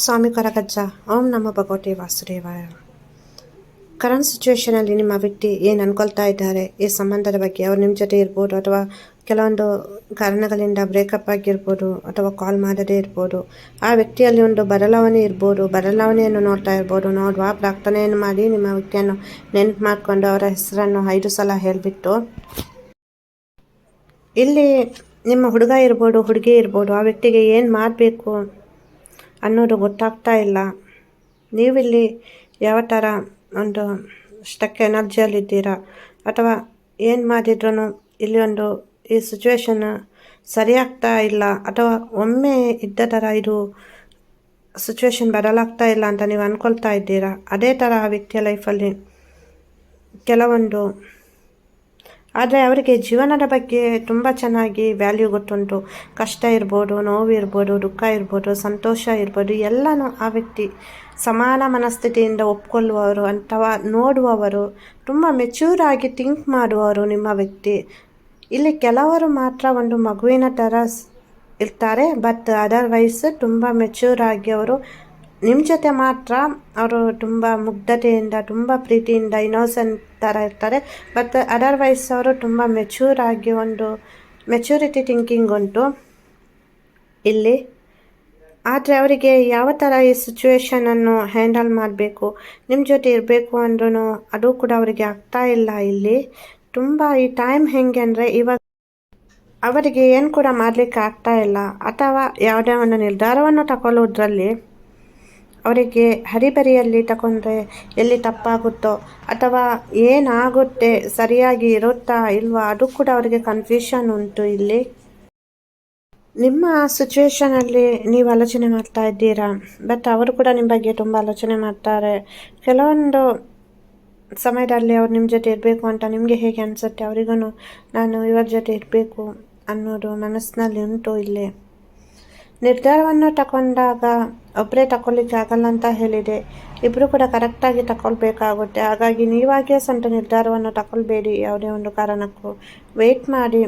ಸ್ವಾಮಿ ಕೊರಗಜ್ಜ, ಓಂ ನಮ್ಮ ಭಗವತಿ ವಾಸುದೇವಾಯ. ಕರೆಂಟ್ ಸಿಚುವೇಷನಲ್ಲಿ ನಿಮ್ಮ ವ್ಯಕ್ತಿ ಏನು ಅನ್ಕೊಳ್ತಾ ಇದ್ದಾರೆ, ಈ ಸಂಬಂಧದ ಬಗ್ಗೆ ಅವ್ರು ನಿಮ್ಮ ಜೊತೆ ಇರ್ಬೋದು ಅಥವಾ ಕೆಲವೊಂದು ಕಾರಣಗಳಿಂದ ಬ್ರೇಕಪ್ ಆಗಿರ್ಬೋದು ಅಥವಾ ಕಾಲ್ ಮಾಡದೇ ಇರ್ಬೋದು, ಆ ವ್ಯಕ್ತಿಯಲ್ಲಿ ಒಂದು ಬದಲಾವಣೆ ಇರ್ಬೋದು ಬದಲಾವಣೆಯನ್ನು ನೋಡ್ತಾ ಇರ್ಬೋದು, ನೋಡುವ ಪ್ರಾರ್ಥನೆಯನ್ನು ಮಾಡಿ ನಿಮ್ಮ ವ್ಯಕ್ತಿಯನ್ನು ನೆನಪು ಮಾಡಿಕೊಂಡು ಅವರ ಹೆಸರನ್ನು ಐದು ಸಲ ಹೇಳಿಬಿಟ್ಟು. ಇಲ್ಲಿ ನಿಮ್ಮ ಹುಡುಗ ಇರ್ಬೋದು, ಹುಡುಗಿ ಇರ್ಬೋದು, ಆ ವ್ಯಕ್ತಿಗೆ ಏನು ಮಾಡಬೇಕು? ಅನ್ನೋದು ಗೊತ್ತಾಗ್ತಾ ಇಲ್ಲ. ನೀವಿಲ್ಲಿ ಯಾವ ಥರ ಒಂದು ಸ್ಟಕ್ ಎನರ್ಜಿಯಲ್ಲಿದ್ದೀರಾ ಅಥವಾ ಏನು ಮಾಡಿದ್ರೂ ಇಲ್ಲಿ ಒಂದು ಈ ಸಿಚುವೇಶನ್ ಸರಿಯಾಗ್ತಾ ಇಲ್ಲ, ಅಥವಾ ಒಮ್ಮೆ ಇದ್ದ ಥರ ಇದು ಸಿಚುವೇಶನ್ ಬದಲಾಗ್ತಾ ಇಲ್ಲ ಅಂತ ನೀವು ಅಂದ್ಕೊಳ್ತಾ ಇದ್ದೀರಾ? ಅದೇ ಥರ ಆ ವ್ಯಕ್ತಿಯ ಲೈಫಲ್ಲಿ ಕೆಲವೊಂದು ಆದರೆ ಅವರಿಗೆ ಜೀವನದ ಬಗ್ಗೆ ತುಂಬ ಚೆನ್ನಾಗಿ ವ್ಯಾಲ್ಯೂ ಗೊತ್ತುಂಟು. ಕಷ್ಟ ಇರ್ಬೋದು, ನೋವು ಇರ್ಬೋದು, ದುಃಖ ಇರ್ಬೋದು, ಸಂತೋಷ ಇರ್ಬೋದು, ಎಲ್ಲನೂ ಆ ವ್ಯಕ್ತಿ ಸಮಾನ ಮನಸ್ಥಿತಿಯಿಂದ ಒಪ್ಕೊಳ್ಳುವವರು ಅಥವಾ ನೋಡುವವರು, ತುಂಬ ಮೆಚ್ಯೂರ್ ಆಗಿ ಥಿಂಕ್ ಮಾಡುವವರು ನಿಮ್ಮ ವ್ಯಕ್ತಿ. ಇಲ್ಲಿ ಕೆಲವರು ಮಾತ್ರ ಒಂದು ಮಗುವಿನ ಥರ ಇರ್ತಾರೆ ಬಟ್ ಅದರ್ವೈಸ್ ತುಂಬ ಮೆಚ್ಯೂರ್ ಆಗಿ ಅವರು ನಿಮ್ಮ ಜೊತೆ ಮಾತ್ರ ಅವರು ತುಂಬ ಮುಗ್ಧತೆಯಿಂದ, ತುಂಬ ಪ್ರೀತಿಯಿಂದ ಇನ್ನೋಸೆಂಟ್ ಥರ ಇರ್ತಾರೆ. ಬಟ್ ಅದರ್ವೈಸ್ ಅವರು ತುಂಬ ಮೆಚೂರ್ ಆಗಿ ಒಂದು ಮೆಚೂರಿಟಿ ಥಿಂಕಿಂಗ್ ಉಂಟು. ಇಲ್ಲಿ. ಆದರೆ ಅವರಿಗೆ ಯಾವ ಥರ ಈ ಸಿಚುವೇಶನನ್ನು ಹ್ಯಾಂಡಲ್ ಮಾಡಬೇಕು ನಿಮ್ಮ ಜೊತೆ ಇರಬೇಕು ಅಂದ್ರೂ ಅದು ಕೂಡ ಅವರಿಗೆ ಆಗ್ತಾ ಇಲ್ಲ ಇಲ್ಲಿ. ತುಂಬ ಈ ಟೈಮ್ ಹೆಂಗೆ ಅಂದರೆ ಇವಾಗ ಅವರಿಗೆ ಏನು ಕೂಡ ಮಾಡಲಿಕ್ಕೆ ಆಗ್ತಾ ಇಲ್ಲ. ಅಥವಾ ಯಾವುದೇ ಒಂದು ನಿರ್ಧಾರವನ್ನು ತಗೊಳ್ಳೋದ್ರಲ್ಲಿ ಅವರಿಗೆ ಹರಿಬರಿಯಲ್ಲಿ ತಗೊಂಡ್ರೆ ಎಲ್ಲಿ ತಪ್ಪಾಗುತ್ತೋ ಅಥವಾ ಏನಾಗುತ್ತೆ, ಸರಿಯಾಗಿ ಇರುತ್ತಾ ಇಲ್ವಾ, ಅದು ಕೂಡ ಅವರಿಗೆ ಕನ್ಫ್ಯೂಷನ್ ಉಂಟು ಇಲ್ಲಿ. ನಿಮ್ಮ ಸಿಚುವೇಷನಲ್ಲಿ ನೀವು ಆಲೋಚನೆ ಮಾಡ್ತಾ ಇದ್ದೀರಾ? ಬಟ್ ಅವರು ಕೂಡ ನಿಮ್ಮ ಬಗ್ಗೆ ತುಂಬ ಆಲೋಚನೆ ಮಾಡ್ತಾರೆ. ಕೆಲವೊಂದು ಸಮಯದಲ್ಲಿ ಅವ್ರು ನಿಮ್ಮ ಜೊತೆ ಇರಬೇಕು ಅಂತ ನಿಮಗೆ ಹೇಗೆ ಅನಿಸುತ್ತೆ? ಅವರಿಗೂ ನಾನು ಇವರ ಜೊತೆ ಇರಬೇಕು ಅನ್ನೋದು ಮನಸ್ಸಿನಲ್ಲಿ ಉಂಟು ಇಲ್ಲಿ. ನಿರ್ಧಾರವನ್ನು ತಗೊಂಡಾಗ ಒಬ್ಬರೇ ತಗೊಳ್ಳಿಕ್ಕೆ ಆಗಲ್ಲ ಅಂತ ಹೇಳಿದೆ. ಇಬ್ಬರು ಕೂಡ ಕರೆಕ್ಟಾಗಿ ತಗೊಳ್ಬೇಕಾಗುತ್ತೆ ಹಾಗಾಗಿ ನೀವಾಗಿಯೇ ಸ್ವಂತ ನಿರ್ಧಾರವನ್ನು ತಗೊಳ್ಬೇಡಿ ಯಾವುದೇ ಒಂದು ಕಾರಣಕ್ಕೂ ವೆಯ್ಟ್ ಮಾಡಿ.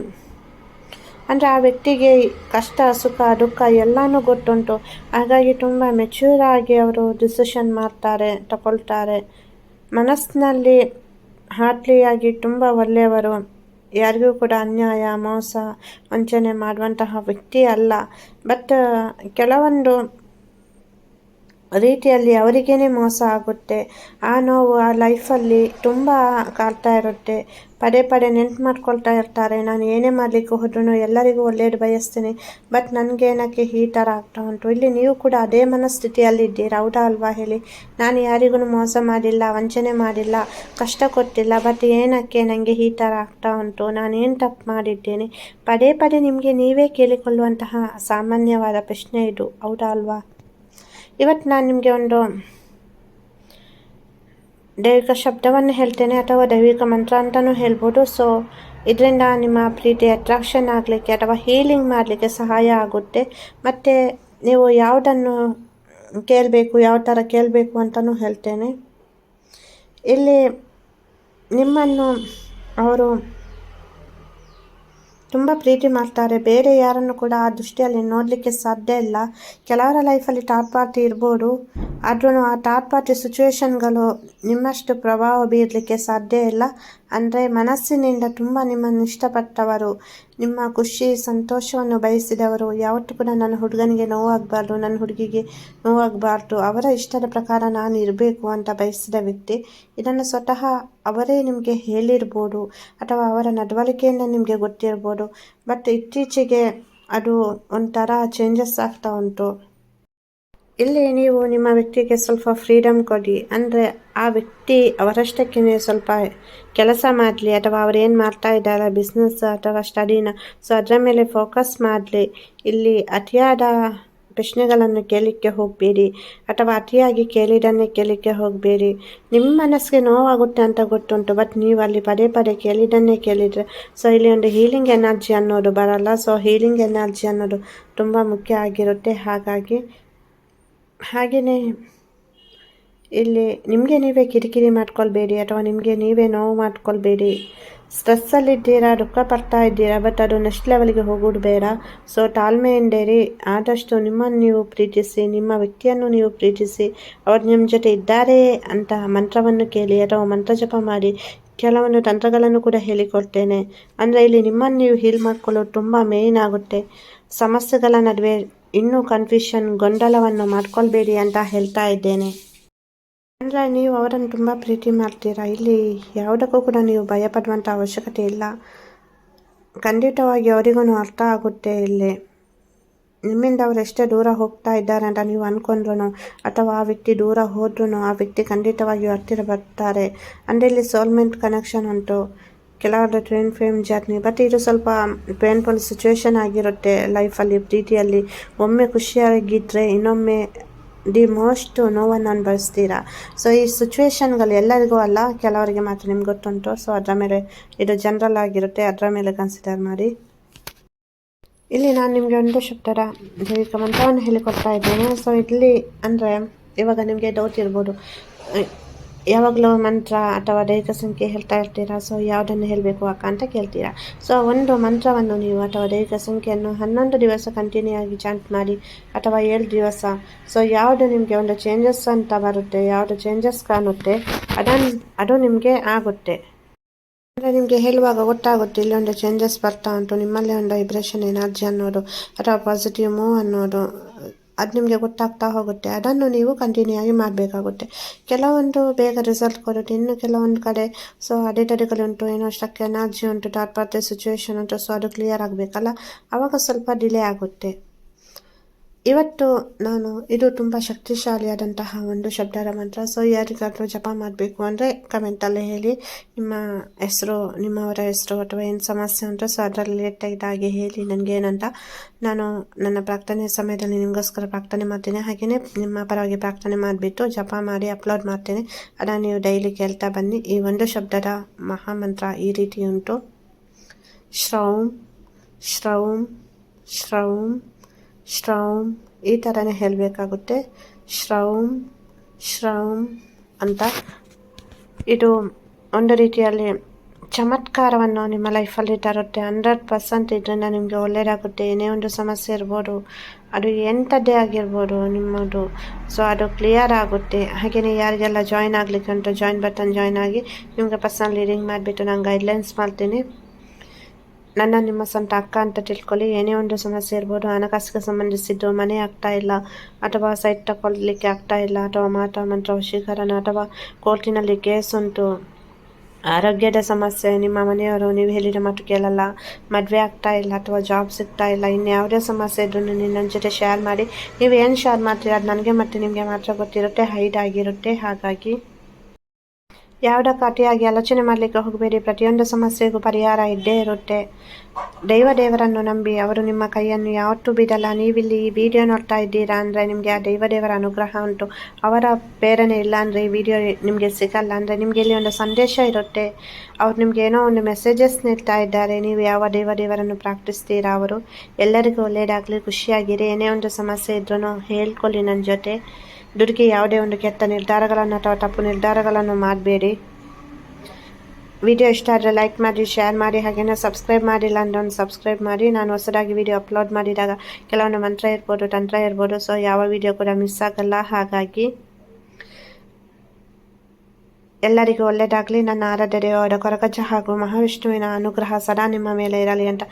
ಅಂದರೆ ಆ ವ್ಯಕ್ತಿಗೆ ಕಷ್ಟ, ಸುಖ, ದುಃಖ ಎಲ್ಲನೂ ಗೊತ್ತುಂಟು. ಹಾಗಾಗಿ ತುಂಬ ಮೆಚ್ಯೂರ್ ಆಗಿ ಅವರು ಡಿಸಿಷನ್ ಮಾಡ್ತಾರೆ ತಗೊಳ್ತಾರೆ ಮನಸ್ಸಿನಲ್ಲಿ ಹಾರ್ಟ್ಲಿಯಾಗಿ ತುಂಬ ಒಳ್ಳೆಯವರು. ಯಾರಿಗೂ ಕೂಡ ಅನ್ಯಾಯ ಮೋಸ ವಂಚನೆ ಮಾಡುವಂತಹ ವ್ಯಕ್ತಿ ಅಲ್ಲ. ಬಟ್ ಕೆಲವೊಂದು ರೀತಿಯಲ್ಲಿ ಅವರಿಗೇ ಮೋಸ ಆಗುತ್ತೆ. ಆ ನೋವು ಆ ಲೈಫಲ್ಲಿ ತುಂಬ ಕಾಡ್ತಾ ಇರುತ್ತೆ. ಪದೇ ಪದೇ ನೆನ್ಪು ಮಾಡ್ಕೊಳ್ತಾ ಇರ್ತಾರೆ. ನಾನು ಏನೇ ಮಾಡಲಿಕ್ಕೆ ಹೋದ್ರೂ ಎಲ್ಲರಿಗೂ ಒಳ್ಳೇದು ಬಯಸ್ತೀನಿ. ಬಟ್ ನನಗೆ ಏನಕ್ಕೆ ಈ ಥರ ಆಗ್ತಾ ಉಂಟು? ಇಲ್ಲಿ ನೀವು ಕೂಡ ಅದೇ ಮನಸ್ಥಿತಿಯಲ್ಲಿದ್ದೀರಾ ಹೌದಾ ಅಲ್ವಾ ಹೇಳಿ? ನಾನು ಯಾರಿಗೂ ಮೋಸ ಮಾಡಿಲ್ಲ, ವಂಚನೆ ಮಾಡಿಲ್ಲ, ಕಷ್ಟ ಕೊಟ್ಟಿಲ್ಲ ಬಟ್ ಏನಕ್ಕೆ ನನಗೆ ಈ ಥರ ಆಗ್ತಾ ಉಂಟು? ನಾನೇನು ತಪ್ಪು ಮಾಡಿದ್ದೇನೆ? ಪದೇ ಪದೇ ನಿಮಗೆ ನೀವೇ ಕೇಳಿಕೊಳ್ಳುವಂತಹ ಸಾಮಾನ್ಯವಾದ ಪ್ರಶ್ನೆ ಇದು. ಹೌದಾ ಅಲ್ವಾ? ಇವತ್ತು ನಾನು ನಿಮಗೆ ಒಂದು ದೈವಿಕ ಶಬ್ದವನ್ನು ಹೇಳ್ತೇನೆ ಅಥವಾ ದೈವಿಕ ಮಂತ್ರ ಅಂತಲೂ ಹೇಳ್ಬೋದು. ಸೊ ಇದರಿಂದ ನಿಮ್ಮ ಪ್ರೀತಿ ಅಟ್ರಾಕ್ಷನ್ ಆಗಲಿಕ್ಕೆ ಅಥವಾ ಹೀಲಿಂಗ್ ಮಾಡಲಿಕ್ಕೆ ಸಹಾಯ ಆಗುತ್ತೆ. ಮತ್ತು ನೀವು ಯಾವುದನ್ನು ಕೇಳಬೇಕು, ಯಾವ ಥರ ಕೇಳಬೇಕು ಅಂತಲೂ ಹೇಳ್ತೇನೆ. ಇಲ್ಲಿ ನಿಮ್ಮನ್ನು ಅವರು ತುಂಬ ಪ್ರೀತಿ ಮಾಡ್ತಾರೆ. ಬೇರೆ ಯಾರನ್ನು ಕೂಡ ಆ ದೃಷ್ಟಿಯಲ್ಲಿ ನೋಡಲಿಕ್ಕೆ ಸಾಧ್ಯ ಇಲ್ಲ. ಕೆಲವರ ಲೈಫಲ್ಲಿ ಟಾಪ್ ಪಾರ್ಟಿ ಇರ್ಬೋದು. ಆದ್ರೂ ಆ ಟಾಪ್ ಪಾರ್ಟಿ ಸಿಚುವೇಶನ್ಗಳು ನಿಮ್ಮಷ್ಟು ಪ್ರಭಾವ ಬೀರಲಿಕ್ಕೆ ಸಾಧ್ಯ ಇಲ್ಲ. ಅಂದರೆ ಮನಸ್ಸಿನಿಂದ ತುಂಬ ನಿಮ್ಮನ್ನು ಇಷ್ಟಪಟ್ಟವರು, ನಿಮ್ಮ ಖುಷಿ, ಸಂತೋಷವನ್ನು ಬಯಸಿದವರು, ಯಾವತ್ತೂ ಕೂಡ ನನ್ನ ಹುಡುಗನಿಗೆ ನೋವಾಗಬಾರ್ದು, ನನ್ನ ಹುಡುಗಿಗೆ ನೋವಾಗಬಾರ್ದು, ಅವರ ಇಷ್ಟದ ಪ್ರಕಾರ ನಾನು ಇರಬೇಕು ಅಂತ ಬಯಸಿದ ವ್ಯಕ್ತಿ, ಇದನ್ನು ಸ್ವತಃ ಅವರೇ ನಿಮಗೆ ಹೇಳಿರ್ಬೋದು, ಅಥವಾ ಅವರ ನಡವಳಿಕೆಯಿಂದ ನಿಮಗೆ ಗೊತ್ತಿರ್ಬೋದು. ಬಟ್ ಇತ್ತೀಚೆಗೆ ಅದು ಒಂಥರ ಚೇಂಜಸ್ ಆಗ್ತಾ ಉಂಟು. ಇಲ್ಲಿ ನೀವು ನಿಮ್ಮ ವ್ಯಕ್ತಿಗೆ ಸ್ವಲ್ಪ ಫ್ರೀಡಮ್ ಕೊಡಿ. ಅಂದರೆ ಆ ವ್ಯಕ್ತಿ ಅವರಷ್ಟಕ್ಕೇ ಸ್ವಲ್ಪ ಕೆಲಸ ಮಾಡಲಿ, ಅಥವಾ ಅವ್ರು ಏನು ಮಾಡ್ತಾ ಇದ್ದಾರೆ ಬಿಸ್ನೆಸ್ ಅಥವಾ ಸ್ಟಡಿನ ಸೊ ಅದರ ಮೇಲೆ ಫೋಕಸ್ ಮಾಡಲಿ. ಇಲ್ಲಿ ಅತಿಯಾದ ಪ್ರಶ್ನೆಗಳನ್ನು ಕೇಳಲಿಕ್ಕೆ ಹೋಗಬೇಡಿ. ಅಥವಾ ಅತಿಯಾಗಿ ಕೇಳಿದ್ದನ್ನೇ ಕೇಳಲಿಕ್ಕೆ ಹೋಗಬೇಡಿ. ನಿಮ್ಮ ಮನಸ್ಸಿಗೆ ನೋವಾಗುತ್ತೆ ಅಂತ ಗೊತ್ತುಂಟು ಬಟ್ ನೀವು ಅಲ್ಲಿ ಪದೇ ಪದೇ ಕೇಳಿದ್ದನ್ನೇ ಕೇಳಿದರೆ. ಸೊ ಇಲ್ಲಿ ಒಂದು ಹೀಲಿಂಗ್ ಎನರ್ಜಿ ಅನ್ನೋದು ಬರಲ್ಲ. ಸೊ ಹೀಲಿಂಗ್ ಎನರ್ಜಿ ಅನ್ನೋದು ತುಂಬ ಮುಖ್ಯ ಆಗಿರುತ್ತೆ. ಹಾಗಾಗಿ ಹಾಗೆಯೇ ಇಲ್ಲಿ ನಿಮಗೆ ನೀವೇ ಕಿರಿಕಿರಿ ಮಾಡ್ಕೊಳ್ಬೇಡಿ ಅಥವಾ ನಿಮಗೆ ನೀವೇ ನೋವು ಮಾಡ್ಕೊಳ್ಬೇಡಿ. ಸ್ಟ್ರೆಸ್ಸಲ್ಲಿದ್ದೀರಾ ದುಃಖ ಪಡ್ತಾ ಇದ್ದೀರಾ ಬಟ್ ಅದು ನೆಕ್ಸ್ಟ್ ಲೆವೆಲ್ಗೆ ಹೋಗೋದು ಬೇಡ. ಸೊ ತಾಳ್ಮೆಯಿಂದೇರಿ ಆದಷ್ಟು ನಿಮ್ಮನ್ನು ನೀವು ಪ್ರೀತಿಸಿ, ನಿಮ್ಮ ವ್ಯಕ್ತಿಯನ್ನು ನೀವು ಪ್ರೀತಿಸಿ, ಅವರು ನಿಮ್ಮ ಜೊತೆ ಇದ್ದಾರೆ ಅಂತ ಮಂತ್ರವನ್ನು ಕೇಳಿ ಅಥವಾ ಮಂತ್ರ ಜಪ ಮಾಡಿ, ಕೆಲವೊಂದು ತಂತ್ರಗಳನ್ನು ಕೂಡ ಹೇಳಿಕೊಡ್ತೇನೆ. ಅಂದರೆ ಇಲ್ಲಿ ನಿಮ್ಮನ್ನು ನೀವು ಹೀಲ್ ಮಾಡ್ಕೊಳ್ಳೋದು ತುಂಬ ಮೇಯ್ನ್ ಆಗುತ್ತೆ. ಸಮಸ್ಯೆಗಳ ನಡುವೆ ಇನ್ನೂ ಕನ್ಫ್ಯೂಷನ್ ಗೊಂದಲವನ್ನು ಮಾಡ್ಕೊಳ್ಬೇಡಿ ಅಂತ ಹೇಳ್ತಾ ಇದ್ದೇನೆ. ಅಂದರೆ ನೀವು ಅವರನ್ನು ತುಂಬ ಪ್ರೀತಿ ಮಾಡ್ತೀರಾ? ಇಲ್ಲಿ ಯಾವುದಕ್ಕೂ ಕೂಡ ನೀವು ಭಯಪಡುವಂಥ ಅವಶ್ಯಕತೆ ಇಲ್ಲ. ಖಂಡಿತವಾಗಿ ಅವರಿಗೂ ಅರ್ಥ ಆಗುತ್ತೆ ಇಲ್ಲಿ. ನಿಮ್ಮಿಂದ ಅವರು ಎಷ್ಟೇ ದೂರ ಹೋಗ್ತಾ ಇದ್ದಾರೆ ಅಂತ ನೀವು ಅಂದ್ಕೊಂಡ್ರು ಅಥವಾ ಆ ವ್ಯಕ್ತಿ ದೂರ ಹೋದ್ರೂ ಆ ವ್ಯಕ್ತಿ ಖಂಡಿತವಾಗಿಯೂ ಹತ್ತಿರ ಬರ್ತಾರೆ. ಅಂದರೆ ಇಲ್ಲಿ ಸೋಲ್ಮೆಂಟ್ ಕನೆಕ್ಷನ್ ಉಂಟು. ಕೆಲವೊಂದು ಟ್ರೈನ್ ಫೇಮ್ ಜರ್ನಿ ಬಟ್ ಇದು ಸ್ವಲ್ಪ ಪೇನ್ಫುಲ್ ಸಿಚುವೇಶನ್ ಆಗಿರುತ್ತೆ ಲೈಫಲ್ಲಿ ಪ್ರೀತಿಯಲ್ಲಿ. ಒಮ್ಮೆ ಖುಷಿಯಾಗಿದ್ದರೆ ಇನ್ನೊಮ್ಮೆ ದಿ ಮೋಸ್ಟ್ ನೋವನ್ನು ಅನುಭವಿಸ್ತೀರಾ? ಸೊ ಈ ಸಿಚುವೇಶನ್ಗಳು ಎಲ್ಲರಿಗೂ ಅಲ್ಲ, ಕೆಲವರಿಗೆ ಮಾತ್ರ ನಿಮ್ಗೆ ಗೊತ್ತುಂಟು. ಸೊ ಅದರ ಮೇಲೆ ಇದು ಜನರಲ್ ಆಗಿರುತ್ತೆ. ಅದರ ಮೇಲೆ ಕನ್ಸಿಡರ್ ಮಾಡಿ. ಇಲ್ಲಿ ನಾನು ನಿಮಗೆ ಒಂದು ಶಬ್ದರ ದೈವಿಕ ಮಂತ್ರವನ್ನು ಹೇಳಿಕೊಡ್ತಾ ಇದ್ದೇನೆ. ಸೊ ಇಲ್ಲಿ ಅಂದರೆ ಇವಾಗ ನಿಮಗೆ ಡೌಟ್ ಇರ್ಬೋದು. ಯಾವಾಗಲೂ ಮಂತ್ರ ಅಥವಾ ದೈಹಿಕ ಸಂಖ್ಯೆ ಹೇಳ್ತಾ ಇರ್ತೀರಾ? ಸೊ ಯಾವುದನ್ನು ಹೇಳಬೇಕು ಅಕ್ಕ ಅಂತ ಕೇಳ್ತೀರಾ? ಸೊ ಒಂದು ಮಂತ್ರವನ್ನು ನೀವು ಅಥವಾ ದೈಹಿಕ ಸಂಖ್ಯೆಯನ್ನು ಹನ್ನೊಂದು ದಿವಸ ಕಂಟಿನ್ಯೂ ಆಗಿ ಚಾಂಟ್ ಮಾಡಿ ಅಥವಾ ಏಳು ದಿವಸ. ಸೊ ಯಾವುದು ನಿಮಗೆ ಒಂದು ಚೇಂಜಸ್ ಅಂತ ಬರುತ್ತೆ, ಯಾವುದು ಚೇಂಜಸ್ ಕಾಣುತ್ತೆ ಅದನ್ನು ಅದು ನಿಮಗೆ ಆಗುತ್ತೆ. ಅಂದರೆ ನಿಮಗೆ ಹೇಳುವಾಗ ಗೊತ್ತಾಗುತ್ತೆ ಒಂದು ಚೇಂಜಸ್ ಬರ್ತಾ ಉಂಟು, ನಿಮ್ಮಲ್ಲೇ ಒಂದು ವೈಬ್ರೇಷನ್ ಎನರ್ಜಿ ಅನ್ನೋದು, ಅಥವಾ ಪಾಸಿಟಿವ್ ಮೂವ್ ಅನ್ನೋದು ಅದು ನಿಮಗೆ ಗೊತ್ತಾಗ್ತಾ ಹೋಗುತ್ತೆ. ಅದನ್ನು ನೀವು ಕಂಟಿನ್ಯೂ ಆಗಿ ಮಾಡಬೇಕಾಗುತ್ತೆ. ಕೆಲವೊಂದು ಬೇಗ ರಿಸಲ್ಟ್ ಕೊಡುತ್ತೆ. ಇನ್ನು ಕೆಲವೊಂದು ಕಡೆ ಸೊ ಅಡೆತಡೆಗಳುಂಟು ಏನೋ ಅಷ್ಟಕ್ಕೆ ಎನರ್ಜಿ ಉಂಟು ಥರ್ಡ್ ಸಿಚುವೇಶನ್ ಉಂಟು ಸೊ ಅದು ಕ್ಲಿಯರ್ ಆಗಬೇಕಲ್ಲ? ಆವಾಗ ಸ್ವಲ್ಪ ಡಿಲೇ ಆಗುತ್ತೆ. ಇವತ್ತು ನಾನು, ಇದು ತುಂಬ ಶಕ್ತಿಶಾಲಿಯಾದಂತಹ ಒಂದು ಶಬ್ದರ ಮಂತ್ರ. ಸೊ ಯಾರಿಗಾದರೂ ಜಪ ಮಾಡಬೇಕು ಅಂದರೆ ಕಮೆಂಟಲ್ಲೇ ಹೇಳಿ. ನಿಮ್ಮ ಹೆಸರು, ನಿಮ್ಮವರ ಹೆಸರು ಅಥವಾ ಏನು ಸಮಸ್ಯೆ ಉಂಟು ಸೊ ಅದರಲ್ಲಿ ರಿಲೇಟೆಡ್ ಹೇಳಿ. ನನಗೆ ಏನಂತ, ನಾನು ನನ್ನ ಪ್ರಾರ್ಥನೆ ಸಮಯದಲ್ಲಿ ನಿಮಗೋಸ್ಕರ ಪ್ರಾರ್ಥನೆ ಮಾಡ್ತೇನೆ. ಹಾಗೆಯೇ ನಿಮ್ಮ ಪರವಾಗಿ ಪ್ರಾರ್ಥನೆ ಮಾಡಿಬಿಟ್ಟು ಜಪ ಮಾಡಿ ಅಪ್ಲೋಡ್ ಮಾಡ್ತೇನೆ. ಅದನ್ನು ನೀವು ಡೈಲಿ ಕೇಳ್ತಾ ಬನ್ನಿ. ಈ ಒಂದು ಶಬ್ದದ ಮಹಾಮಂತ್ರ ಈ ರೀತಿ ಉಂಟು. ಶ್ರೌಂ ಶ್ರೌಂ ಶ್ರೌಂ. ಶ್ರೌಮ್, ಈ ಥರನೇ ಹೇಳಬೇಕಾಗುತ್ತೆ. ಶ್ರೌಮ್ ಶ್ರೌಮ್ ಅಂತ. ಇದು ಒಂದು ರೀತಿಯಲ್ಲಿ ಚಮತ್ಕಾರವನ್ನು ನಿಮ್ಮ ಲೈಫಲ್ಲಿ ತರುತ್ತೆ. ಹಂಡ್ರೆಡ್ ಪರ್ಸೆಂಟ್ ಇದರಿಂದ ನಿಮಗೆ ಒಳ್ಳೆಯದಾಗುತ್ತೆ ಏನೇ ಒಂದು ಸಮಸ್ಯೆ ಇರ್ಬೋದು, ಅದು ಎಂಥದ್ದೇ ಆಗಿರ್ಬೋದು ನಿಮ್ಮದು. ಸೊ ಅದು ಕ್ಲಿಯರ್ ಆಗುತ್ತೆ. ಹಾಗೆಯೇ ಯಾರಿಗೆಲ್ಲ ಜಾಯ್ನ್ ಆಗಲಿಕ್ಕೆ ಉಂಟು ಜಾಯಿನ್ ಬಟನ್ ಜಾಯ್ನ್ ಆಗಿ ನಿಮಗೆ ಪರ್ಸನಲ್ ಲೀಡಿಂಗ್ ಮಾಡಿಬಿಟ್ಟು ನಾನು ಗೈಡ್ಲೈನ್ಸ್ ಮಾಡ್ತೀನಿ. ನನ್ನ ನಿಮ್ಮ ಸ್ವಂತ ಅಕ್ಕ ಅಂತ ತಿಳ್ಕೊಳ್ಳಿ. ಏನೇ ಒಂದು ಸಮಸ್ಯೆ ಇರ್ಬೋದು, ಹಣಕಾಸಿಗೆ ಸಂಬಂಧಿಸಿದ್ದು, ಮನೆ ಆಗ್ತಾ ಇಲ್ಲ, ಅಥವಾ ಸೈಟ್ ತಗೊಳ್ಲಿಕ್ಕೆ ಆಗ್ತಾ ಇಲ್ಲ, ಅಥವಾ ಮಾಟ ಮಂತ್ರ ವಶೀಕರಣ ಅಥವಾ ಕೋರ್ಟಿನಲ್ಲಿ ಕೇಸ್ ಉಂಟು. ಆರೋಗ್ಯದ ಸಮಸ್ಯೆ, ನಿಮ್ಮ ಮನೆಯವರು ನೀವು ಹೇಳಿದ ಮಾತು ಕೇಳಲ್ಲ, ಮದುವೆ ಆಗ್ತಾ ಇಲ್ಲ, ಅಥವಾ ಜಾಬ್ ಸಿಗ್ತಾ ಇಲ್ಲ, ಇನ್ನು ಯಾವುದೇ ಸಮಸ್ಯೆ ಇದ್ರೂ ನನ್ನ ಜೊತೆ ಶೇರ್ ಮಾಡಿ. ನೀವು ಏನು ಶೇರ್ ಮಾಡ್ತೀರ? ಅದು ನನಗೆ ಮತ್ತು ನಿಮಗೆ ಮಾತ್ರ ಗೊತ್ತಿರುತ್ತೆ ಹೈಡ್ ಆಗಿರುತ್ತೆ. ಹಾಗಾಗಿ ಯಾವುದಕ್ಕೆ ಕಾಟಿಯಾಗಿ ಆಲೋಚನೆ ಮಾಡಲಿಕ್ಕೆ ಹೋಗಬೇಡಿ. ಪ್ರತಿಯೊಂದು ಸಮಸ್ಯೆಗೂ ಪರಿಹಾರ ಇದ್ದೇ ಇರುತ್ತೆ. ದೈವ ದೇವರನ್ನು ನಂಬಿ ಅವರು ನಿಮ್ಮ ಕೈಯನ್ನು ಯಾವತ್ತೂ ಬಿಡಲ್ಲ. ನೀವಿಲ್ಲಿ ಈ ವಿಡಿಯೋ ನೋಡ್ತಾ ಇದ್ದೀರಾ ಅಂದರೆ ನಿಮಗೆ ಆ ದೈವ ದೇವರ ಅನುಗ್ರಹ ಉಂಟು. ಅವರ ಪ್ರೇರಣೆ ಇಲ್ಲ ಅಂದರೆ ಈ ವಿಡಿಯೋ ನಿಮಗೆ ಸಿಗಲ್ಲ ಅಂದರೆ ನಿಮಗೆ ಇಲ್ಲಿ ಒಂದು ಸಂದೇಶ ಇರುತ್ತೆ. ಅವ್ರು ನಿಮ್ಗೆ ಏನೋ ಒಂದು ಮೆಸೇಜಸ್ ನೀಡ್ತಾ ಇದ್ದಾರೆ. ನೀವು ಯಾವ ದೈವ ದೇವರನ್ನು ಪ್ರಾರ್ಥಿಸ್ತೀರಾ ಅವರು? ಎಲ್ಲರಿಗೂ ಒಳ್ಳೆಯದಾಗಲಿ, ಖುಷಿಯಾಗಿರಿ. ಏನೇ ಒಂದು ಸಮಸ್ಯೆ ಇದ್ರೂ ಹೇಳ್ಕೊಳ್ಳಿ ನನ್ನ ಜೊತೆ. ದುಡುಕಿ ಯಾವುದೇ ಒಂದು ಕೆಟ್ಟ ನಿರ್ಧಾರಗಳನ್ನು ಅಥವಾ ತಪ್ಪು ನಿರ್ಧಾರಗಳನ್ನು ಮಾಡಬೇಡಿ. ವಿಡಿಯೋ ಇಷ್ಟ ಆದರೆ ಲೈಕ್ ಮಾಡಿ, ಶೇರ್ ಮಾಡಿ ಹಾಗೆಯೇ ಸಬ್ಸ್ಕ್ರೈಬ್ ಮಾಡಿಲ್ಲ ಅಂದರೆ ಒಂದು ಸಬ್ಸ್ಕ್ರೈಬ್ ಮಾಡಿ. ನಾನು ಹೊಸದಾಗಿ ವಿಡಿಯೋ ಅಪ್ಲೋಡ್ ಮಾಡಿದಾಗ ಕೆಲವೊಂದು ಮಂತ್ರ ಇರ್ಬೋದು, ತಂತ್ರ ಇರ್ಬೋದು ಸೊ ಯಾವ ವಿಡಿಯೋ ಕೂಡ ಮಿಸ್ ಆಗಲ್ಲ. ಹಾಗಾಗಿ ಎಲ್ಲರಿಗೂ ಒಳ್ಳೆಯದಾಗಲಿ ನನ್ನ ಆರಾಧ್ಯ ದೇವರ ಕೊರಗಜ್ಜ ಹಾಗೂ ಮಹಾವಿಷ್ಣುವಿನ ಅನುಗ್ರಹ ಸದಾ ನಿಮ್ಮ ಮೇಲೆ ಇರಲಿ ಅಂತ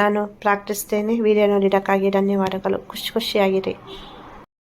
ನಾನು ಪ್ರಾರ್ಥಿಸ್ತೇನೆ. ವಿಡಿಯೋ ನೋಡಿದ್ದಕ್ಕಾಗಿ ಧನ್ಯವಾದಗಳು. ಖುಷಿ ಖುಷಿಯಾಗಿರಿ